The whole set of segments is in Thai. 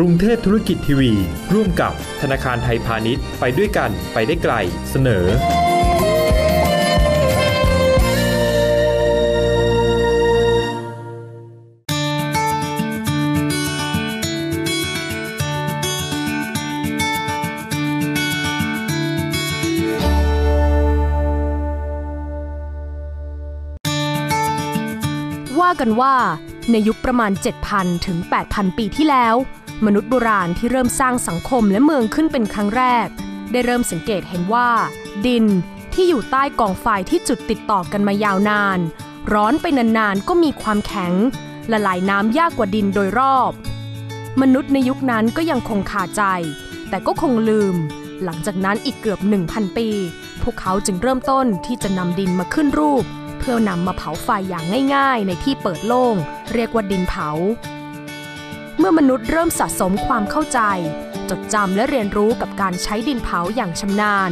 กรุงเทพธุรกิจทีวี ร่วมกับธนาคารไทยพาณิชย์ไปด้วยกันไปได้ไกลเสนอ ว่ากันว่าในยุคประมาณ 7,000 ถึง 8,000 ปีที่แล้ว มนุษย์โบราณที่เริ่มสร้างสังคมและเมืองขึ้นเป็นครั้งแรก ได้เริ่มสังเกตเห็นว่า ดินที่อยู่ใต้กองไฟที่จุดติดต่อกันมายาวนาน ร้อนไปนานๆก็มีความแข็งละลายน้ำยากกว่าดินโดยรอบ มนุษย์ในยุคนั้นก็ยังคงคาใจ แต่ก็คงลืม หลังจากนั้นอีกเกือบ 1,000 ปี พวกเขาจึงเริ่มต้นที่จะนำดินมาขึ้นรูป เพื่อนำมาเผาไฟอย่างง่าย ๆ ในที่เปิดโล่ง เรียกว่าดินเผา มื่อมนุษย์เริ่มสะสมความเข้าใจ จดจำและเรียนรู้กับการใช้ดินเผาอย่างชำนาญ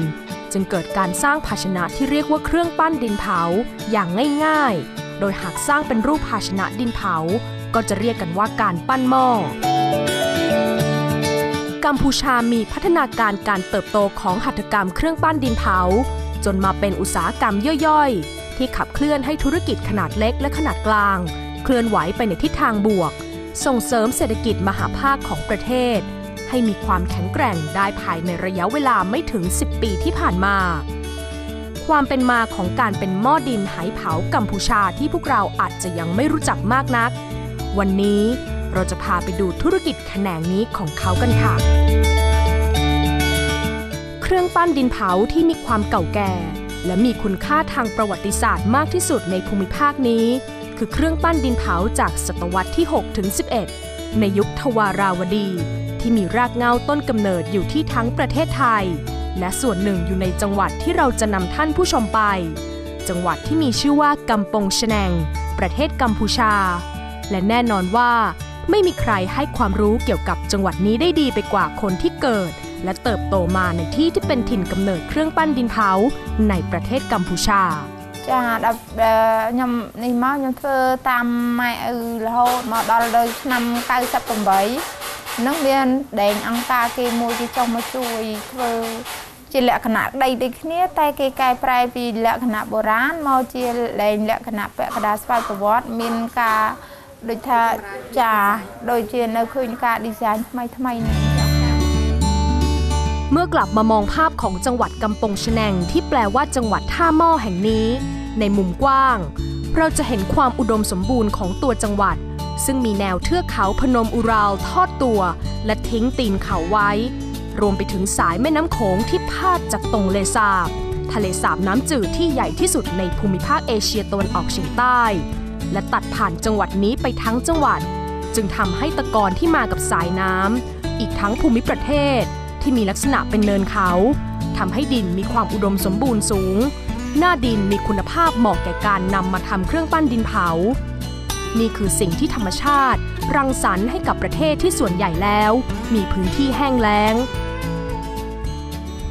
จึงเกิดการสร้างภาชนะที่เรียกว่าเครื่องปั้นดินเผาอย่างง่ายๆ โดยหากสร้างเป็นรูปภาชนะดินเผา ก็จะเรียกกันว่าการปั้นหม้อกัมพูชามีพัฒนาการการเติบโตของหัตถกรรมเครื่องปั้นดินเผา จนมาเป็นอุตสาหกรรมย่อยๆ ที่ขับเคลื่อนให้ธุรกิจขนาดเล็กและขนาดกลาง เคลื่อนไหวไปในทิศทางบวก ส่งเสริมเศรษฐกิจมหาภาคของประเทศ ให้มีความแข็งแกร่งได้ภายในระยะเวลาไม่ถึง 10 ปีที่ผ่านมา ความเป็นมาของการเป็นหม้อดินไหเผากัมพูชาที่พวกเราอาจจะยังไม่รู้จักมากนัก วันนี้เราจะพาไปดูธุรกิจแขนงนี้ของเขากันค่ะ เครื่องปั้นดินเผาที่มีความเก่าแก่ และมีคุณค่าทางประวัติศาสตร์มากที่สุดในภูมิภาคนี้ คือเครื่องปั้นดินเผาจากศตวรรษที่ 6 ถึง 11 ในยุคทวาราวดี ที่มีรากเหง้าต้นกำเนิดอยู่ที่ทั้งประเทศไทย และส่วนหนึ่งอยู่ในจังหวัดที่เราจะนำท่านผู้ชมไป จังหวัดที่มีชื่อว่ากัมปงชแนง ประเทศกัมพูชา และแน่นอนว่า ไม่มีใครให้ความรู้เกี่ยวกับจังหวัดนี้ได้ดีไปกว่าคนที่เกิด และเติบโตมาในที่ที่เป็นถิ่นกำเนิดเครื่องปั้นดินเผาในประเทศกัมพูชา ចាដល់ខ្ញុំនេះមកខ្ញុំធ្វើតាមម៉ែឪរហូតមកដល់ដល់ឆ្នាំ98ហ្នឹងមានដែងអង្គការគេមួយគេចុះមកជួយធ្វើជាលក្ខណៈដីដូចគ្នា តែគេកែប្រែពីលក្ខណៈបុរាណមកជាដែងលក្ខណៈពាក់កណ្ដាលស្វ័យប្រវត្តិមានការដូចថាចាដូចជានៅឃើញការ design ថ្មីថ្មីនេះចា เมื่อกลับมามองภาพของจังหวัดกำปงชแนงที่แปลว่าจังหวัดท่าหม้อแห่งนี้ ในมุมกว้าง เราจะเห็นความอุดมสมบูรณ์ของตัวจังหวัด ซึ่งมีแนวเทือกเขาพนมอุราลทอดตัว และทิ้งตีนเขาไว้ รวมไปถึงสายแม่น้ำโขงที่พาดจากตรงเลสาบ ทะเลสาบน้ำจืดที่ใหญ่ที่สุดในภูมิภาคเอเชียตะวันออกเฉียงใต้ และตัดผ่านจังหวัดนี้ไปทั้งจังหวัด จึงทำให้ตะกอนที่มากับสายน้ำอีกทั้งภูมิประเทศ ที่มีลักษณะเป็นเนินเขาทำให้ดินมีความอุดมสมบูรณ์สูง หน้าดินมีคุณภาพเหมาะแก่การนำมาทำเครื่องปั้นดินเผา นี่คือสิ่งที่ธรรมชาติ รังสรรค์ให้กับประเทศที่ส่วนใหญ่แล้ว มีพื้นที่แห้งแล้ง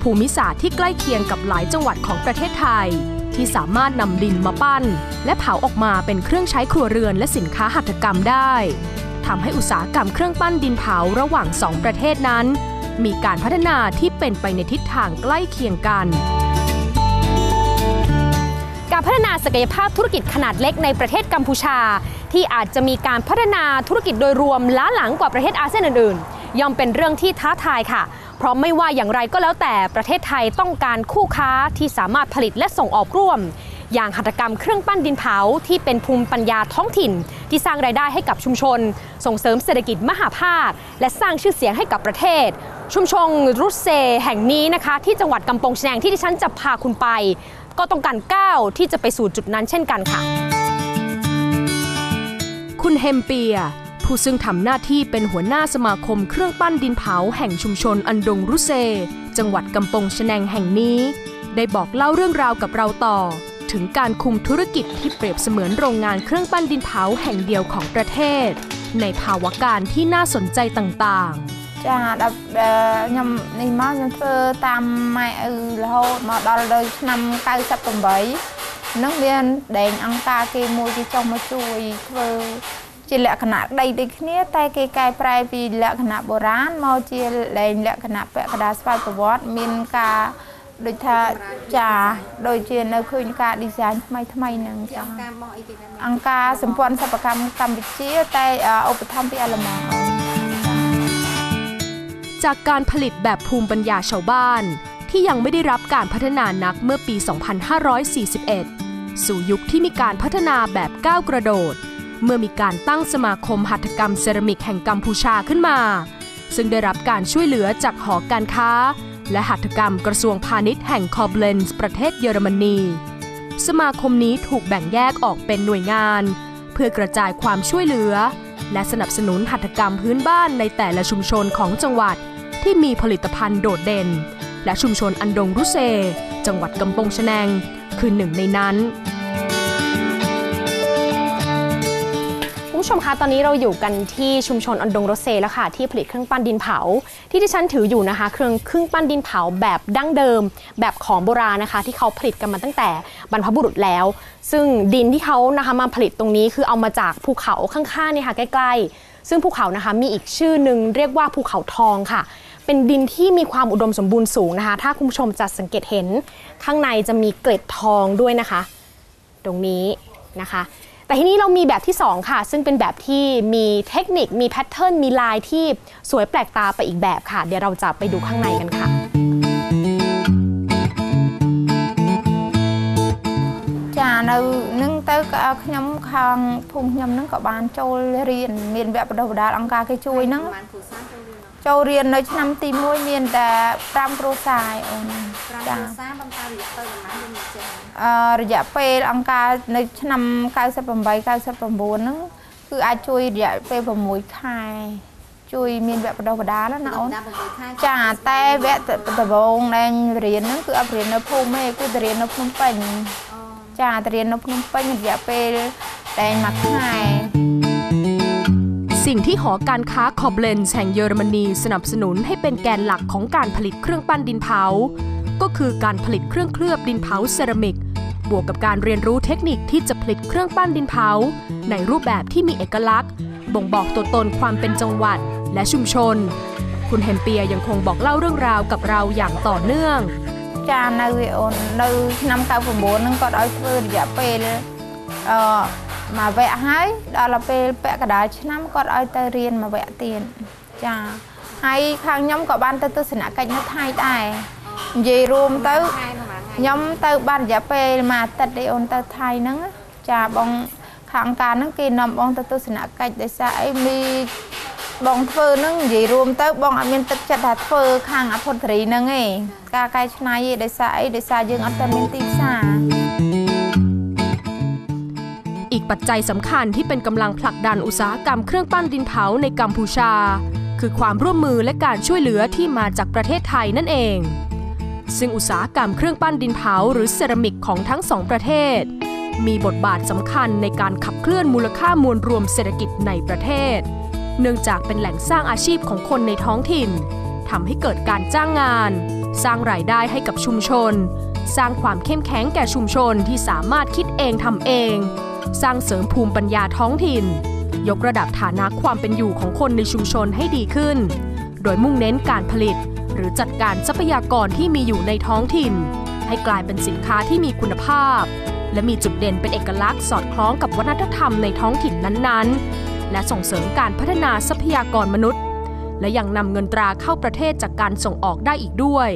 ภูมิศาสตร์ที่ใกล้เคียงกับหลายจังหวัดของประเทศไทย ที่สามารถนำดินมาปั้น และเผาออกมาเป็นเครื่องใช้ครัวเรือนและสินค้าหัตถกรรมได้ทำให้อุตสาหกรรมเครื่องปั้นดินเผาระหว่างสองประเทศนั้น มีการพัฒนาที่เป็นไปในทิศทางใกล้เคียงกัน การพัฒนาศักยภาพธุรกิจขนาดเล็กในประเทศกัมพูชา ที่อาจจะมีการพัฒนาธุรกิจโดยรวมล้าหลังกว่าประเทศอาเซียนอื่นๆ ย่อมเป็นเรื่องที่ท้าทายค่ะ เพราะไม่ว่าอย่างไรก็แล้วแต่ประเทศไทยต้องการคู่ค้าที่สามารถผลิตและส่งออกร่วมอย่างหัตถกรรมเครื่องปั้นดินเผาที่เป็นภูมิปัญญาท้องถิ่น ที่สร้างรายได้ให้กับชุมชน ส่งเสริมเศรษฐกิจมหาภาค และสร้างชื่อเสียงให้กับประเทศ ชุมชนรุสเซแห่งนี้นะคะ ที่จังหวัดกำปงแชงที่ดิฉันจะพาคุณไป ก็ต้องการก้าวที่จะไปสู่จุดนั้นเช่นกันค่ะ คุณเฮมเปีย ผู้ซึ่งทำหน้าที่เป็นหัวหน้าสมาคมเครื่องปั้นดินเผาแห่งชุมชนอันดงรุเซ จังหวัดกำปงชแนงแห่งนี้ ได้บอกเล่าเรื่องราวกับเราต่อ ถึงการคุมธุรกิจที่เปรียบเสมือนโรงงานเครื่องปั้นดินเผาแห่งเดียวของประเทศ ในภาวะการที่น่าสนใจต่างๆ ចាដល់ខ្ញុំនេះមកខ្ញុំធ្វើតាមម៉ែឪរហូតមកដល់ដល់ឆ្នាំ98ហ្នឹងមានដែងអង្គការគេមួយគេចុះមកជួយធ្វើជាលក្ខណៈដីដូចគ្នា តែគេកែប្រែពីលក្ខណៈបុរាណមកជាលែងលក្ខណៈពាក់កណ្ដាលស្វ័យប្រវត្តិមានការដូចថាចាដូចជានៅឃើញការ design ថ្មីថ្មីហ្នឹងចាអង្គការមកអីគេអង្គការសម្ព័ន្ធសិប្បកម្មកម្ពុជា តែឧបត្ថម្ភពីអាល្លឺម៉ង់ จากการผลิตแบบภูมิปัญญาชาวบ้าน ที่ยังไม่ได้รับการพัฒนานักเมื่อปี 2541 สู่ยุคที่มีการพัฒนาแบบก้าวกระโดด เมื่อมีการตั้งสมาคมหัตถกรรมเซรามิกแห่งกัมพูชาขึ้นมา ซึ่งได้รับการช่วยเหลือจากหอการค้า และหัตถกรรมกระทรวงพาณิชย์แห่งคอบเลนส์ประเทศเยอรมนี สมาคมนี้ถูกแบ่งแยกออกเป็นหน่วยงาน เพื่อกระจายความช่วยเหลือและสนับสนุนหัตถกรรมพื้นบ้านในแต่ละชุมชนของจังหวัด ที่มีผลิตภัณฑ์โดดเด่น และชุมชนอันดงรุเซ จังหวัดกำปงชะแนง คือหนึ่งในนั้นผู้ชมคะตอนนี้เราอยู่กันที่ชุมชนอันดงรเซแล้วค่ะ ที่ผลิตเครื่องปั้นดินเผา ที่ที่ฉันถืออยู่นะคะ เครื่องเครื่องปั้นดินเผาแบบดั้งเดิม แบบของโบราณนะคะ ที่เขาผลิตกันมาตั้งแต่บรรพบุรุษแล้ว ซึ่งดินที่เขานะคะมาผลิตตรงนี้คือเอามาจากภูเขาข้างๆนี่ค่ะใกล้ ๆ ซึ่งภูเขานะคะมีอีกชื่อหนึ่งเรียกว่าภูเขาทองค่ะ เป็นดินที่มีความอุดมสมบูรณ์สูงนะคะ ถ้าคุณผู้ชมจะสังเกตเห็นข้างในจะมีเกล็ดทองด้วยนะคะ ตรงนี้นะคะแต่ทีนี้เรามีแบบที่ 2 ค่ะ ซึ่งเป็นแบบที่มีเทคนิคมีแพทเทิร์นมีลายที่สวยแปลกตาไปอีกแบบค่ะ เดี๋ยวเราจะไปดูข้างในกันค่ะចានៅនឹងទៅខ្ញុំខាងភូមិខ្ញុំនឹងក៏បានចូលរៀនមានវគ្គបណ្ដុះបណ្ដាលអង្គការគេជួយហ្នឹង ចូលរៀននៅឆ្នាំទី1មានតែ5គ្រួសារអូន5គ្រួសារបន្តរយៈពេលប្រហែលយើងចេះអឺរយៈពេលអង្គការនៅឆ្នាំ98 99ហ្នឹងគឺអាចជួយរយៈពេល6ខែជួយមានវគ្គបណ្ដុះបណ្ដាលណាអូនចាតែវគ្គដំបូងដែលរៀនហ្នឹងគឺអត់រៀននៅភូមិទេគឺទៅរៀននៅភ្នំពេញចាទៅរៀននៅភ្នំពេញរយៈពេលតែមួយខែ สิ่งที่หอการค้าคอบเลนส์แห่งเยอรมนีสนับสนุนให้เป็นแกนหลักของการผลิตเครื่องปั้นดินเผา ก็คือการผลิตเครื่องเคลือบดินเผาเซรามิก บวกกับการเรียนรู้เทคนิคที่จะผลิตเครื่องปั้นดินเผา ในรูปแบบที่มีเอกลักษณ์ บ่งบอกตัวตนความเป็นจังหวัดและชุมชน คุณเฮมเปียยังคงบอกเล่าเรื่องราวกับเราอย่างต่อเนื่องចានៅវាអូននៅឆ្នាំ99ហ្នឹងគាត់ឲ្យធ្វើរយៈពេលអឺ មួយវគ្គហើយដល់ពេលពាក់កណ្ដាលឆ្នាំគាត់ឲ្យទៅរៀនមួយវគ្គទៀតចាហើយខាងខ្ញុំក៏បានទៅទស្សនកិច្ចនៅថៃដែរនិយាយរួមទៅខ្ញុំទៅបានរយៈពេលមួយអាទិត្យទេអូនទៅថៃហ្នឹងចាបងខាងការហ្នឹងគេនាំបងទៅទស្សនកិច្ចដោយសារអីមីបងធ្វើហ្នឹងនិយាយរួមទៅបងអត់មានទឹកចិត្តថាធ្វើខាងអភុតរីហ្នឹងឯងការកែច្នៃឯងដោយសារអីដោយសារយើងអត់តែមានទីផ្សារ อีกปัจจัยสำคัญที่เป็นกำลังผลักดันอุตสาหกรรมเครื่องปั้นดินเผาในกัมพูชา คือความร่วมมือและการช่วยเหลือที่มาจากประเทศไทยนั่นเอง ซึ่งอุตสาหกรรมเครื่องปั้นดินเผาหรือเซรามิกของทั้งสองประเทศ มีบทบาทสำคัญในการขับเคลื่อนมูลค่ามวลรวมเศรษฐกิจในประเทศ เนื่องจากเป็นแหล่งสร้างอาชีพของคนในท้องถิ่นทำให้เกิดการจ้างงาน สร้างรายได้ให้กับชุมชน สร้างความเข้มแข็งแก่ชุมชนที่สามารถคิดเองทำเอง สร้างเสริมภูมิปัญญาท้องถิ่น ยกระดับฐานะความเป็นอยู่ของคนในชุมชนให้ดีขึ้น โดยมุ่งเน้นการผลิต หรือจัดการทรัพยากรที่มีอยู่ในท้องถิ่น ให้กลายเป็นสินค้าที่มีคุณภาพ และมีจุดเด่นเป็นเอกลักษณ์สอดคล้องกับวัฒนธรรมในท้องถิ่นนั้นๆ และส่งเสริมการพัฒนาทรัพยากรมนุษย์ และยังนำเงินตราเข้าประเทศจากการส่งออกได้อีกด้วย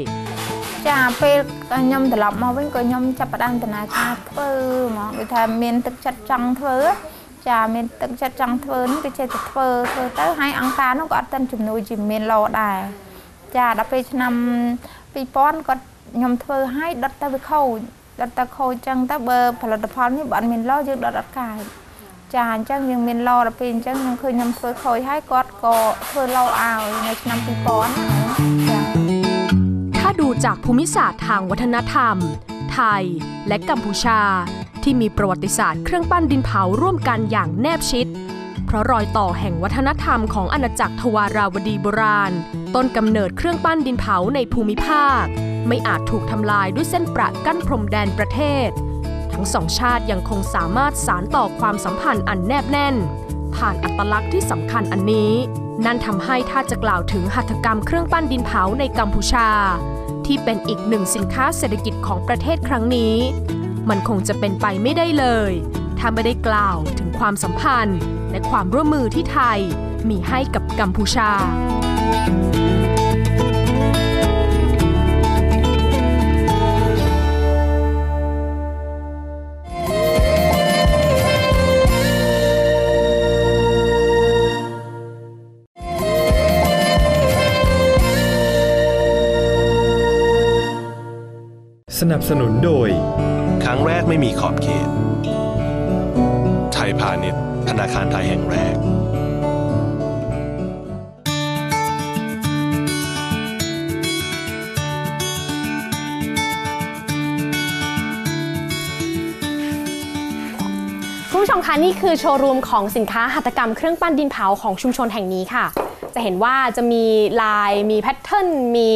ចាពេលខ្ញុំត្រឡប់មកវិញក៏ខ្ញុំចាប់ផ្ដើមដំណើរការធ្វើហ្មងដូចថាមានទឹកចិត្តចង់ធ្វើចាមានទឹកចិត្តចង់ធ្វើនេះគឺចេះតែធ្វើធ្វើទៅហើយអង្គការនោះក៏អត់ទាន់ជំនួយជាមានលោដែរចាដល់ពេលឆ្នាំ2000គាត់ខ្ញុំធ្វើឲ្យដុតទៅវាខូចដុតទៅខូចចឹងទៅបើផលិតផលនេះបើអត់មានលោយើងដុតអត់កាយចាអញ្ចឹងយើងមានលោដល់ពេលអញ្ចឹងខ្ញុំឃើញខ្ញុំធ្វើខូចហើយគាត់ក៏ធ្វើលោឲ្យនៅឆ្នាំ2000ចាา ดูจากภูมิศาสตร์ทางวัฒนธรรม ไทย และกัมพูชา ที่มีประวัติศาสตร์เครื่องปั้นดินเผาร่วมกันอย่างแนบชิด เพราะรอยต่อแห่งวัฒนธรรมของอาณาจักรทวาราวดีโบราณ ต้นกำเนิดเครื่องปั้นดินเผาในภูมิภาค ไม่อาจถูกทำลายด้วยเส้นประกั้นพรมแดนประเทศ ทั้งสองชาติยังคงสามารถสานต่อความสัมพันธ์อันแนบแน่น ผ่านอัตลักษณ์ที่สำคัญอันนี้นั่นทำให้ถ้าจะกล่าวถึงหัตถกรรมเครื่องปั้นดินเผาในกัมพูชา ที่เป็นอีกหนึ่งสินค้าเศรษฐกิจของประเทศครั้งนี้ มันคงจะเป็นไปไม่ได้เลย ถ้าไม่ได้กล่าวถึงความสัมพันธ์ และความร่วมมือที่ไทยมีให้กับกัมพูชา นับสนุนโดย ครั้งแรกไม่มีขอบเขต ไทยพาณิชย์ธนาคารไทยแห่งแรก คุณผู้ชมคะนี่คือโชว์รูมของสินค้าหัตถกรรมเครื่องปั้นดินเผาของชุมชนแห่งนี้ค่ะ จะเห็นว่าจะมีลายมีแพทเทิร์นมี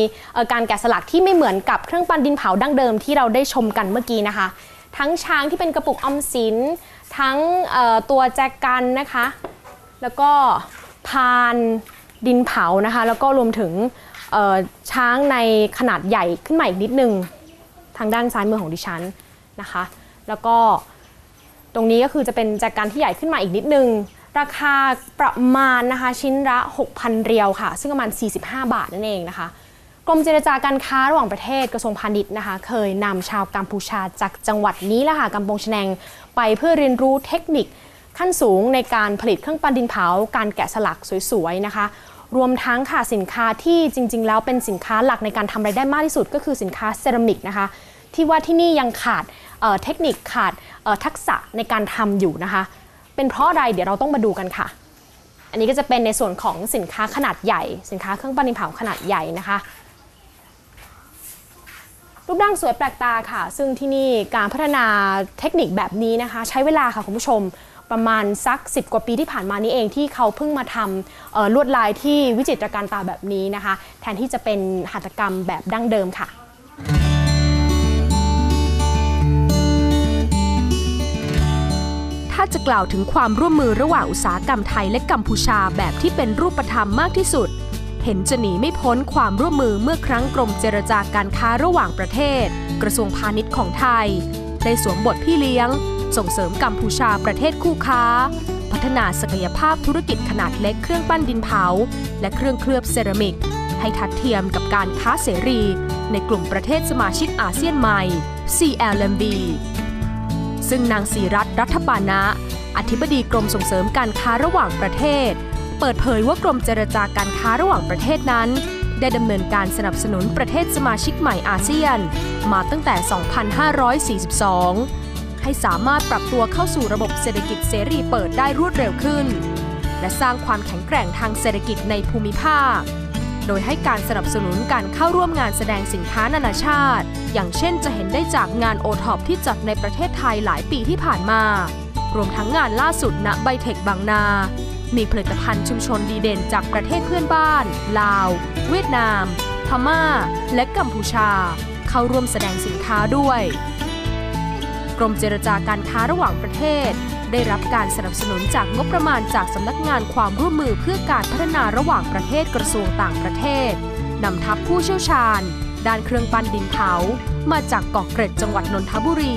การแกะสลักที่ไม่เหมือนกับเครื่องปั้นดินเผาดั้งเดิมที่เราได้ชมกันเมื่อกี้นะคะ ทั้งช้างที่เป็นกระปุกออมสิน ทั้งตัวแจกันนะคะ แล้วก็พานดินเผานะคะ แล้วก็รวมถึงช้างในขนาดใหญ่ขึ้นมาอีกนิดนึง ทางด้านซ้ายมือของดิฉันนะคะ แล้วก็ตรงนี้ก็คือจะเป็นแจกการที่ใหญ่ขึ้นมาอีกนิดนึง ราคาประมาณนะคะชิ้นละ 6,000 เรียวค่ะ ซึ่งประมาณ 45 บาทนั่นเองนะคะกรมเจรจาการค้าระหว่างประเทศกระทรวงพาณิชย์นะคะ เคยนำชาวกัมพูชาจากจังหวัดนี้ละค่ะกัมปงชแนงไปเพื่อเรียนรู้เทคนิคขั้นสูงในการผลิตเครื่องปั้นดินเผา การแกะสลักสวยๆนะคะ รวมทั้งค่ะสินค้าที่จริง ๆ แล้วเป็นสินค้าหลักในการทำรายได้มากที่สุด ก็คือสินค้าเซรามิกนะคะ ที่ว่าที่นี่ยังขาดเเทคนิคขาดทักษะในการทำอยู่นะคะ เป็นเพราะอะไรเดี๋ยวเราต้องมาดูกันค่ะ อันนี้ก็จะเป็นในส่วนของสินค้าขนาดใหญ่ สินค้าเครื่องปั้นดินเผาขนาดใหญ่นะคะรูปร่างสวยแปลกตาค่ะ ซึ่งที่นี่การพัฒนาเทคนิคแบบนี้นะคะ ใช้เวลาค่ะคุณผู้ชมประมาณสัก 10 กว่าปีที่ผ่านมานี้เองที่เขาเพิ่งมาทำลวดลายที่วิจิตรการตาแบบนี้นะคะ แทนที่จะเป็นหัตถกรรมแบบดั้งเดิมค่ะ ถ้าจะกล่าวถึงความร่วมมือระหว่างอุตสาหกรรมไทยและกัมพูชาแบบที่เป็นรูปธรรมมากที่สุด เห็นจะหนีไม่พ้นความร่วมมือเมื่อครั้งกรมเจรจาการค้าระหว่างประเทศ กระทรวงพาณิชย์ของไทย ได้สวมบทพี่เลี้ยง ส่งเสริมกัมพูชาประเทศคู่ค้า พัฒนาศักยภาพธุรกิจขนาดเล็กเครื่องปั้นดินเผา และเครื่องเคลือบเซรามิก ให้ทัดเทียมกับการค้าเสรี ในกลุ่มประเทศสมาชิกอาเซียนใหม่ CLMV ซึ่งนางศรีรัตรัฐบานะ อธิบดีกรมส่งเสริมการค้าระหว่างประเทศ เปิดเผยว่ากรมเจรจาการค้าระหว่างประเทศนั้น ได้ดำเนินการสนับสนุนประเทศสมาชิกใหม่อาเซียน มาตั้งแต่ 2542 ให้สามารถปรับตัวเข้าสู่ระบบเศรษฐกิจเสรีเปิดได้รวดเร็วขึ้น และสร้างความแข็งแกร่งทางเศรษฐกิจในภูมิภาค โดยให้การสนับสนุนการเข้าร่วมงานแสดงสินค้านานาชาติ อย่างเช่นจะเห็นได้จากงานโอท็อปที่จัดในประเทศไทยหลายปีที่ผ่านมา รวมทั้งงานล่าสุดณไบเทคบางนา มีผลิตภัณฑ์ชุมชนดีเด่นจากประเทศเพื่อนบ้าน ลาว เวียดนาม พม่า และกัมพูชา เข้าร่วมแสดงสินค้าด้วย กรมเจรจาการค้าระหว่างประเทศ ได้รับการสนับสนุนจากงบประมาณจากสำนักงานความร่วมมือเพื่อการพัฒนาระหว่างประเทศกระทรวงต่างประเทศนำทัพผู้เชี่ยวชาญ ด้านเครื่องปั้นดินเผา มาจากเกาะเกร็ดจังหวัดนนทบุรี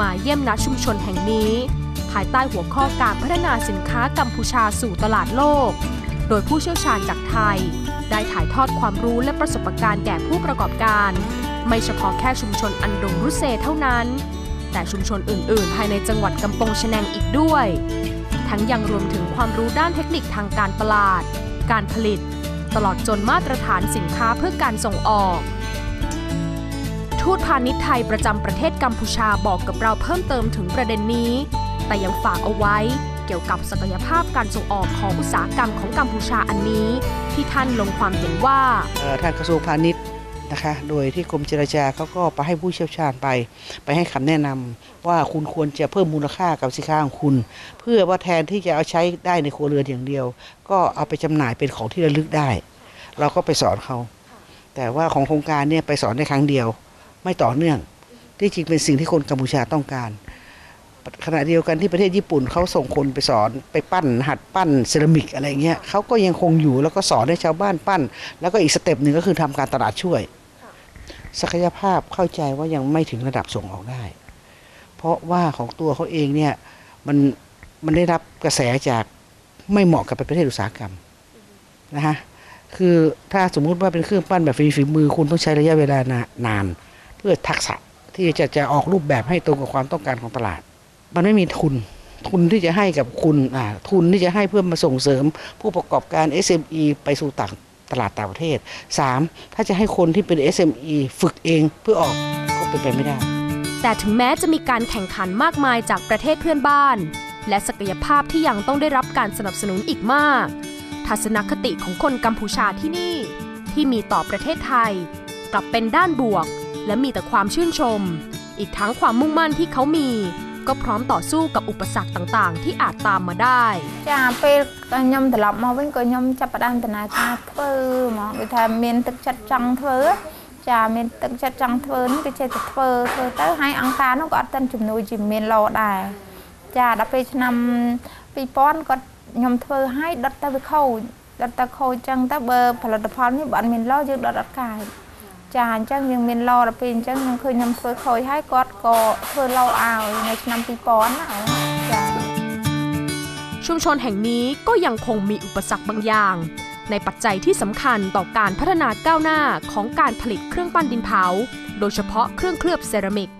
มาเยี่ยมณชุมชนแห่งนี้ ภายใต้หัวข้อการพัฒนาสินค้ากัมพูชาสู่ตลาดโลก โดยผู้เชี่ยวชาญจากไทย ได้ถ่ายทอดความรู้และประสบการณ์แก่ผู้ประกอบการ ไม่เฉพาะแค่ชุมชนอันดงรุเซเท่านั้น แต่ชุมชนอื่น ๆ ภายในจังหวัดกำปงชะแนงอีกด้วย ทั้งยังรวมถึงความรู้ด้านเทคนิคทางการตลาด การผลิต ตลอดจนมาตรฐานสินค้าเพื่อการส่งออก ทูตพาณิชย์ไทยประจำประเทศกัมพูชาบอกกับเราเพิ่มเติมถึงประเด็นนี้ แต่ยังฝากเอาไว้เกี่ยวกับศักยภาพการส่งออกของอุตสาหกรรมของกัมพูชาอันนี้ ที่ท่านลงความเห็นว่าเอ่อทางกระทรวงพาณิชย์ นะคะ โดยที่กรมเจรจาเขาก็ไปให้ผู้เชี่ยวชาญไป ไปให้คำแนะนำว่าคุณควรจะเพิ่มมูลค่ากับสินค้าของคุณ เพื่อว่าแทนที่จะเอาใช้ได้ในครัวเรือนอย่างเดียว ก็เอาไปจำหน่ายเป็นของที่ระลึกได้ เราก็ไปสอนเขาแต่ว่าของโครงการเนี่ยไปสอนในครั้งเดียว ไม่ต่อเนื่อง ที่จริงเป็นสิ่งที่คนกัมพูชาต้องการ ขณะเดียวกันที่ประเทศญี่ปุ่นเขาส่งคนไปสอนไปปั้น หัดปั้นเซรามิกอะไรเงี้ยเขาก็ยังคงอยู่แล้วก็สอนให้ชาวบ้านปั้น แล้วก็อีกสเต็ปหนึ่งก็คือทำการตลาดช่วย ศักยภาพเข้าใจว่ายังไม่ถึงระดับส่งออกได้ เพราะว่าของตัวเขาเองเนี่ยมันมันได้รับกระแสจากไม่เหมาะกับประเทศอุตสาหกรรมนะฮะคือถ้าสมมุติว่าเป็นเครื่องปั้นแบบฝีมือคุณต้องใช้ระยะเวลานาน เพื่อทักษะที่จะจะออกรูปแบบให้ตรงกับความต้องการของตลาด มันไม่มีทุน ทุนที่จะให้กับคุณทุนที่จะให้เพื่อมาส่งเสริมผู้ประกอบการ SME ไปสู่ต่างตลาดต่างประเทศ 3. ถ้าจะให้คนที่เป็น SME ฝึกเองเพื่อออกก็เป็นไปไม่ได้ แต่ถึงแม้จะมีการแข่งขันมากมายจากประเทศเพื่อนบ้าน และศักยภาพที่ยังต้องได้รับการสนับสนุนอีกมาก ทัศนคติของคนกัมพูชาที่นี่ ที่มีต่อประเทศไทย กลับเป็นด้านบวก และมีแต่ความชื่นชม อีกทั้งความมุ่งมั่นที่เขามี ก็พร้อมต่อสู้กับอุปสรรคต่างๆ ที่อาจตามมาได้ ចាពេលខ្ញុំត្រឡប់មកវិញក៏ខ្ញុំចាប់ផ្ដើមដំណើរការធ្វើហ្មងដូចថាមានទឹកចិត្តចង់ធ្វើចាមានទឹកចិត្តចង់ធ្វើហ្នឹងគឺចេះតែធ្វើធ្វើទៅហើយអង្គការនោះក៏អត់ទាន់ជំនួយជាមានលោដែរចាដល់ពេលឆ្នាំ2000គាត់ខ្ញុំធ្វើឲ្យដុតទៅវាខូចដុតទៅខូចចឹងទៅបើផលិតផលនេះបើអត់មានលោយើងដុតអត់កា จานจังยังมนรอระเป็นจังยังเคยนำเคยให้กอดกอเคยเราเอาในนำปีป้อนชุมชนแห่งนี้ก็ยังคงมีอุปสรรคบางอย่าง ในปัจจัยที่สำคัญต่อการพัฒนาก้าวหน้าของการผลิตเครื่องปั้นดินเผา โดยเฉพาะเครื่องเคลือบเซรามิก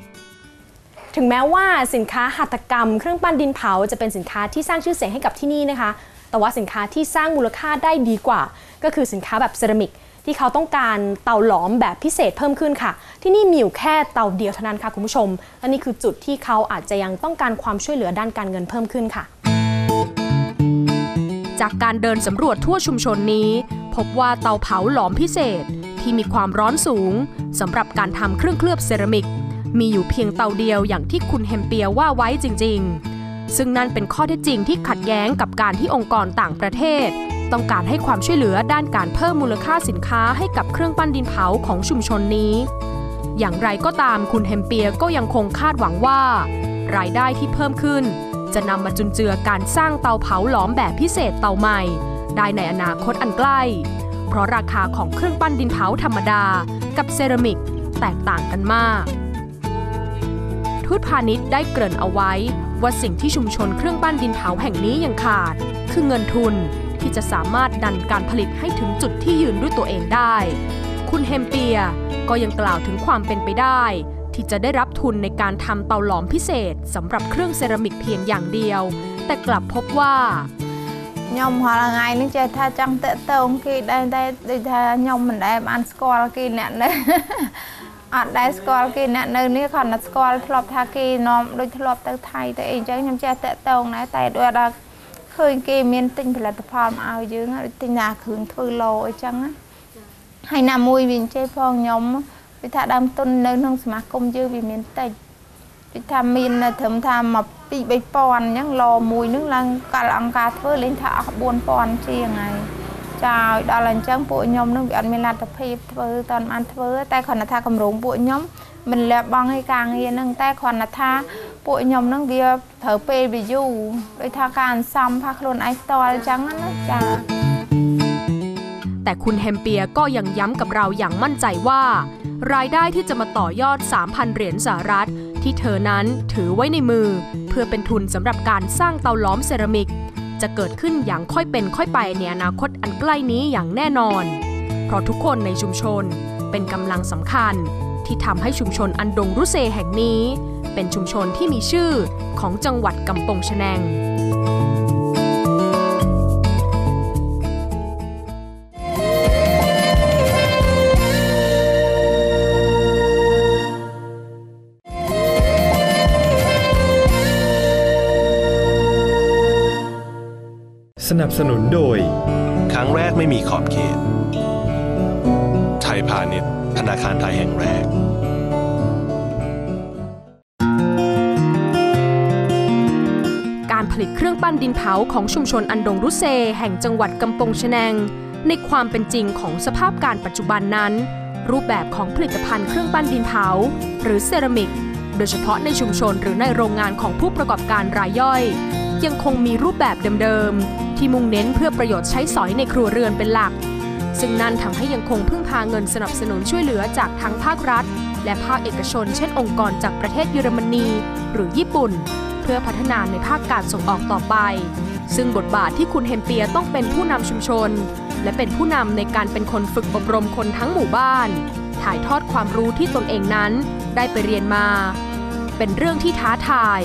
ถึงแม้ว่าสินค้าหัตถกรรม เครื่องปั้นดินเผาจะเป็นสินค้าที่สร้างชื่อเสียงให้กับที่นี่นะคะ แต่ว่าสินค้าที่สร้างมูลค่าได้ดีกว่า ก็คือสินค้าแบบเซรามิก ที่เขาต้องการเตาหลอมแบบพิเศษเพิ่มขึ้นค่ะ ที่นี่มีอยู่แค่เตาเดียวเท่านั้นค่ะคุณผู้ชม และนี่คือจุดที่เขาอาจจะยังต้องการความช่วยเหลือด้านการเงินเพิ่มขึ้นค่ะ จากการเดินสำรวจทั่วชุมชนนี้ พบว่าเตาเผาหลอมพิเศษที่มีความร้อนสูงสำหรับการทำเครื่องเคลือบเซรามิก มีอยู่เพียงเตาเดียวอย่างที่คุณเฮมเปียว่าไว้จริง ๆ ซึ่งนั่นเป็นข้อเท็จจริงที่ขัดแย้งกับการที่องค์กรต่างประเทศ ต้องการให้ความช่วยเหลือด้านการเพิ่มมูลค่าสินค้าให้กับเครื่องปั้นดินเผาของชุมชนนี้ อย่างไรก็ตามคุณเฮมเปียก็ยังคงคาดหวังว่า รายได้ที่เพิ่มขึ้น จะนำมาจุนเจือการสร้างเตาเผาหลอมแบบพิเศษเตาใหม่ ได้ในอนาคตอันใกล้ เพราะราคาของเครื่องปั้นดินเผาธรรมดา กับเซรามิกแตกต่างกันมาก ทูตพาณิชย์ได้เกริ่นเอาไว้ว่าสิ่งที่ชุมชนเครื่องปั้นดินเผาแห่งนี้ยังขาด คือเงินทุน ที่จะสามารถดันการผลิตให้ถึงจุดที่ยืนด้วยตัวเองได้ คุณเฮมเปียก็ยังกล่าวถึงความเป็นไปได้ ที่จะได้รับทุนในการทำเตาหลอมพิเศษสำหรับเครื่องเซรามิกเพียงอย่างเดียว แต่กลับพบว่า ខ្ញុំរាល់ថ្ងៃនេះចេះថាចង់តាក់ទងគេដែរតែដូចថាខ្ញុំមិនដែលបានស្គាល់គេអ្នកនៅ អត់ដែលស្គាល់គេអ្នកនៅនេះគាត់តែស្គាល់ធ្លាប់ថាគេនាំដូចធ្លាប់ទៅថៃទៅអីចឹងខ្ញុំចេះតាក់ទងដែរតែដូចដល់ ឃើញគេមានទិញផលិតផលមកឲ្យយើងដូចទិញណាគ្រឿងធ្វើឡូអីចឹងណាហើយណាមួយវិញចេះផងខ្ញុំវាថាដើមទុននៅក្នុងសមាគមយើងវាមានតិចពីថាមាននៅត្រឹមថាមកពី3000អញ្ចឹងឡមួយហ្នឹងឡើងកាលអង្គការធ្វើលេងថាអស់4000ជាងហើយចាឲ្យដល់អញ្ចឹងពួកខ្ញុំហ្នឹងវាអត់មានលទ្ធភាពធ្វើតន់បានធ្វើតែគ្រាន់តែថាកម្រងពួកខ្ញុំមិនលះបង់ឲ្យការងារហ្នឹងតែគ្រាន់តែថា พวกยมนั่งเบียเถอเปไปอยู่โดยทาการซ้ำพักลนไอตอจังนั้นจ๊ะแต่คุณแฮมเปียก็ยังย้ำกับเราอย่างมั่นใจว่า รายได้ที่จะมาต่อยอด 3,000 เหรียญสหรัฐ ที่เธอนั้นถือไว้ในมือ เพื่อเป็นทุนสำหรับการสร้างเตาล้อมเซรามิก จะเกิดขึ้นอย่างค่อยเป็นค่อยไปในอนาคตอันใกล้นี้อย่างแน่นอน เพราะทุกคนในชุมชนเป็นกำลังสำคัญ ที่ทำให้ชุมชนอันดงรุเซแห่งนี้ เป็นชุมชนที่มีชื่อของจังหวัดกำปงชะแนงสนับสนุนโดย ครั้งแรกไม่มีขอบเขต ไทยพาณิชย์ ธนาคารไทยแห่งแรก การผลิตเครื่องปั้นดินเผาของชุมชนอันดงรุเซ แห่งจังหวัดกำปงชะแนง ในความเป็นจริงของสภาพการปัจจุบันนั้น รูปแบบของผลิตภัณฑ์เครื่องปั้นดินเผา หรือเซรามิก โดยเฉพาะในชุมชนหรือในโรงงานของผู้ประกอบการรายย่อย ยังคงมีรูปแบบเดิมๆที่มุ่งเน้นเพื่อประโยชน์ใช้สอยในครัวเรือนเป็นหลัก ซึ่งนั่นทำให้ยังคงพึ่งพาเงินสนับสนุนช่วยเหลือจากทั้งภาครัฐ และภาคเอกชน เช่นองค์กรจากประเทศเยอรมนี หรือญี่ปุ่น เพื่อพัฒนาในภาคการส่งออกต่อไป ซึ่งบทบาทที่คุณเฮมเปียต้องเป็นผู้นำชุมชน และเป็นผู้นำในการเป็นคนฝึกอบรมคนทั้งหมู่บ้าน ถ่ายทอดความรู้ที่ตนเองนั้นได้ไปเรียนมา เป็นเรื่องที่ท้าทาย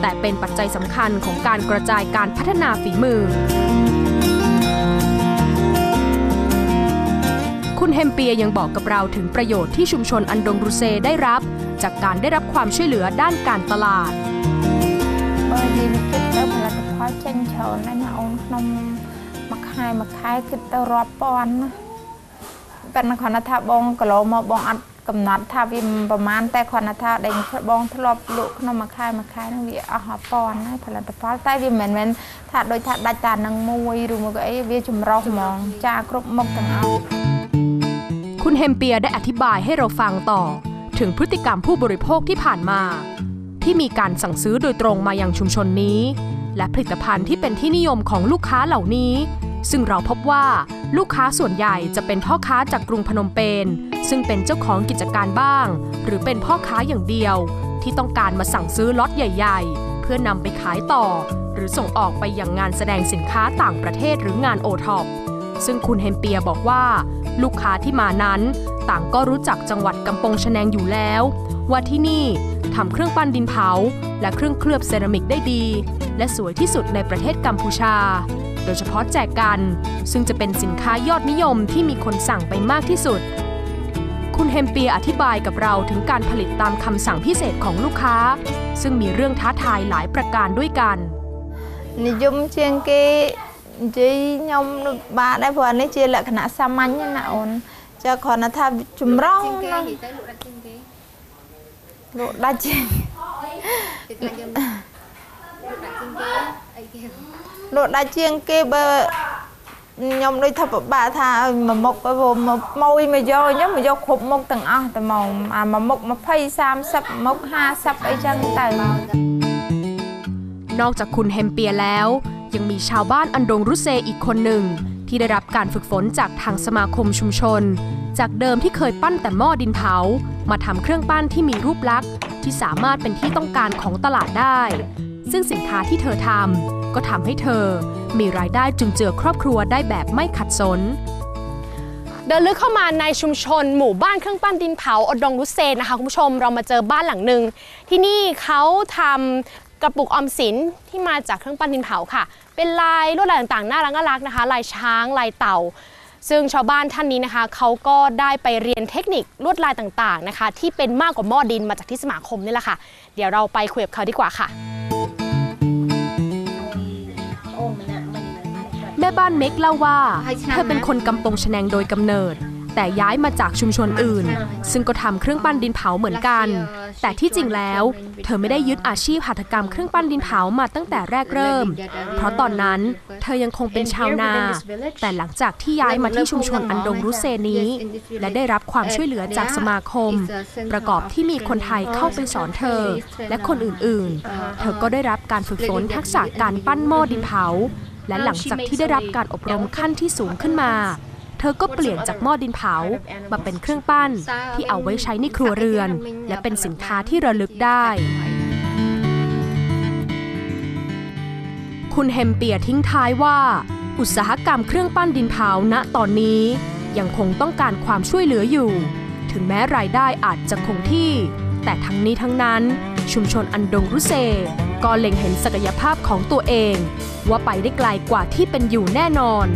แต่เป็นปัจจัยสำคัญของการกระจายการพัฒนาฝีมือ คุณเฮมเปียยังบอกกับเราถึงประโยชน์ที่ชุมชนอันดงรูเซได้รับ จากการได้รับความช่วยเหลือด้านการตลาด បើនិយាយគិតទៅផលិតផលចេញច្រើនណាស់ណាអូនក្នុងមួយខែមួយខែគិតទៅរាប់ពាន់ណាប៉ុន្តែគ្រាន់តែថាបងគីឡូមកបងអត់កំណត់ថាវាប្រមាណតែគ្រាន់តែថាដេញបងធ្លាប់លក់ក្នុងមួយខែមួយខែហ្នឹងវាអស់រាប់ពាន់ហើយផលិតផលតែវាមិនមែនថាដូចថាដាច់តានឹងមួយឬមួយក៏អីវាចម្រុះហ្មងចាគ្រប់មុខទាំងអស់ คุณเฮมเปียได้อธิบายให้เราฟังต่อ ถึงพฤติกรรมผู้บริโภคที่ผ่านมา ที่มีการสั่งซื้อโดยตรงมายังชุมชนนี้ และผลิตภัณฑ์ที่เป็นที่นิยมของลูกค้าเหล่านี้ ซึ่งเราพบว่าลูกค้าส่วนใหญ่จะเป็นพ่อค้าจากกรุงพนมเปญซึ่งเป็นเจ้าของกิจการบ้าง หรือเป็นพ่อค้าอย่างเดียว ที่ต้องการมาสั่งซื้อล็อตใหญ่ ๆ เพื่อนำไปขายต่อ หรือส่งออกไปยังงานแสดงสินค้าต่างประเทศหรืองานโอท็อป ซึ่งคุณเฮมเปียบอกว่า ลูกค้าที่มานั้น ต่างก็รู้จักจังหวัดกำปงชะแนงอยู่แล้ว ว่าที่นี่ทำเครื่องปั้นดินเผา และเครื่องเคลือบเซรามิกได้ดี และสวยที่สุดในประเทศกัมพูชา โดยเฉพาะแจกัน ซึ่งจะเป็นสินค้ายอดนิยมที่มีคนสั่งไปมากที่สุด คุณเฮมเปียอธิบายกับเราถึงการผลิตตามคำสั่งพิเศษของลูกค้า ซึ่งมีเรื่องท้าทายหลายประการด้วยกัน นิยมเชียงเก និយាយខ្ញុំដូចបាក់ដែរព្រោះអានេះជាលក្ខណៈសាមញ្ញណាអូនចាគ្រាន់តែថាចម្រុះណាលក់ដាច់ជាងលក់ដាច់ជាងគេបើខ្ញុំដូចថាពិបាកថាឲ្យមួយមុខបើមកម៉ួយមកយកអញ្ចឹងមកយកគ្រប់មុខទាំងអស់តែមកអាមួយមុខ20 30មុខ50អីចឹងទៅ นอกจากคุณเฮมเปียแล้ว ยังมีชาวบ้านอันดงรุเซอีกคนหนึ่ง ที่ได้รับการฝึกฝนจากทางสมาคมชุมชน จากเดิมที่เคยปั้นแต่หม้อดินเผา มาทำเครื่องปั้นที่มีรูปลักษณ์ ที่สามารถเป็นที่ต้องการของตลาดได้ ซึ่งสินค้าที่เธอทำก็ทำให้เธอ มีรายได้จุนเจือครอบครัวได้แบบไม่ขัดสนเดินลึกเข้ามาในชุมชนหมู่บ้านเครื่องปั้นดินเผาอดงรุเซนนะคะคุณผู้ชมเรามาเจอบ้านหลังหนึ่งที่นี่เขาทำกระปุกออมสินที่มาจากเครื่องปั้นดินเผาค่ะ เป็นลายลวดลายต่างๆน่ารักน่ารักนะคะ ลายช้างลายเต่า ซึ่งชาวบ้านท่านนี้นะคะเขาก็ได้ไปเรียนเทคนิคลวดลายต่างๆนะคะ ที่เป็นมากกว่าหม้อดินมาจากที่สมาคมนี่แหละค่ะ เดี๋ยวเราไปคุยกับเขาดีกว่าค่ะ แม่บ้านเม็กเล่าว่าเธอเป็นคนกำปงชะแนงโดยกำเนิด แต่ย้ายมาจากชุมชนอื่น ซึ่งก็ทำเครื่องปั้นดินเผาเหมือนกัน แต่ที่จริงแล้ว เธอไม่ได้ยึดอาชีพหัตถกรรมเครื่องปั้นดินเผามาตั้งแต่แรกเริ่ม เพราะตอนนั้นเธอยังคงเป็นชาวนา แต่หลังจากที่ย้ายมาที่ชุมชนอันดงรุเซนี้ และได้รับความช่วยเหลือจากสมาคม ประกอบที่มีคนไทยเข้าไปสอนเธอ และคนอื่นๆ เธอก็ได้รับการฝึกฝนทักษะการปั้นหม้อดินเผา และหลังจากที่ได้รับการอบรมขั้นที่สูงขึ้นมา ธอก็เปลี่ยนจากหม้อดินเผามาเป็นเครื่องปั้นที่เอาไว้ใช้ในครัวเรือน และเป็นสินค้าที่ระลึกได้ คุณเฮมเปียทิ้งท้ายว่า อุตสาหกรรมเครื่องปั้นดินเผาณตอนนี้ ยังคงต้องการความช่วยเหลืออยู่ ถึงแม้รายได้อาจจะคงที่ แต่ทั้งนี้ทั้งนั้น ชุมชนอันดงรุเซก็เล็งเห็นศักยภาพของตัวเอง ว่าไปได้ไกลกว่าที่เป็นอยู่แน่นอน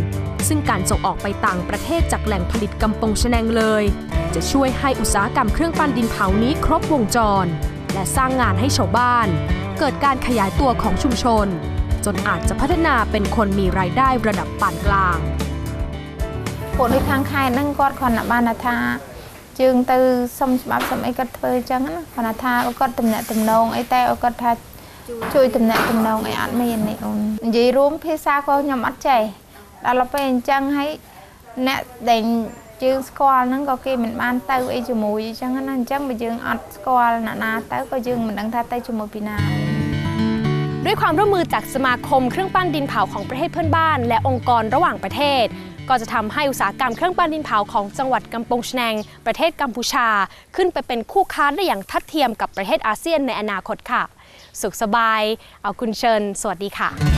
ซึ่งการส่งออกไปต่างประเทศจากแหล่งผลิตกำปองชแนงเลย จะช่วยให้อุตสาหกรรมเครื่องปั้นดินเผานี้ครบวงจร และสร้างงานให้ชาวบ้าน เกิดการขยายตัวของชุมชน จนอาจจะพัฒนาเป็นคนมีรายได้ระดับปานกลางคนที่ทางใายนั่งกอดคนบ้านนาทาจึงตือสมบัติสมัยก็เธอจังนะคนนาทาเอาก็ตำแหน่งตำแนองไอ้แต่เอาก็ทาជួយតំណាក់តំណងឲ្យអត់មាននេះអូននិយាយរួមភាសាក៏ខ្ញុំអត់ចេះ ដល់ទៅពេលអញ្ចឹងហើយអ្នកដែល យើងស្គាល់ហ្នឹងក៏គេមិនបានទៅអីជាមួយអញ្ចឹងណាអញ្ចឹងបើយើងអត់ស្គាល់អ្នកណាទៅក៏យើងមិនដឹងថាទៅជាមួយពីណា ด้วยความร่วมมือจากสมาคมเครื่องปั้นดินเผาของประเทศเพื่อนบ้าน และองค์กรระหว่างประเทศ ก็จะทำให้อุตสาหกรรมเครื่องปั้นดินเผาของจังหวัดกำปงชแนง ประเทศกัมพูชา ขึ้นไปเป็นคู่ค้าได้อย่างทัดเทียมกับประเทศอาเซียนในอนาคตค่ะ สุขสบาย เอาคุณเชิญ สวัสดีค่ะ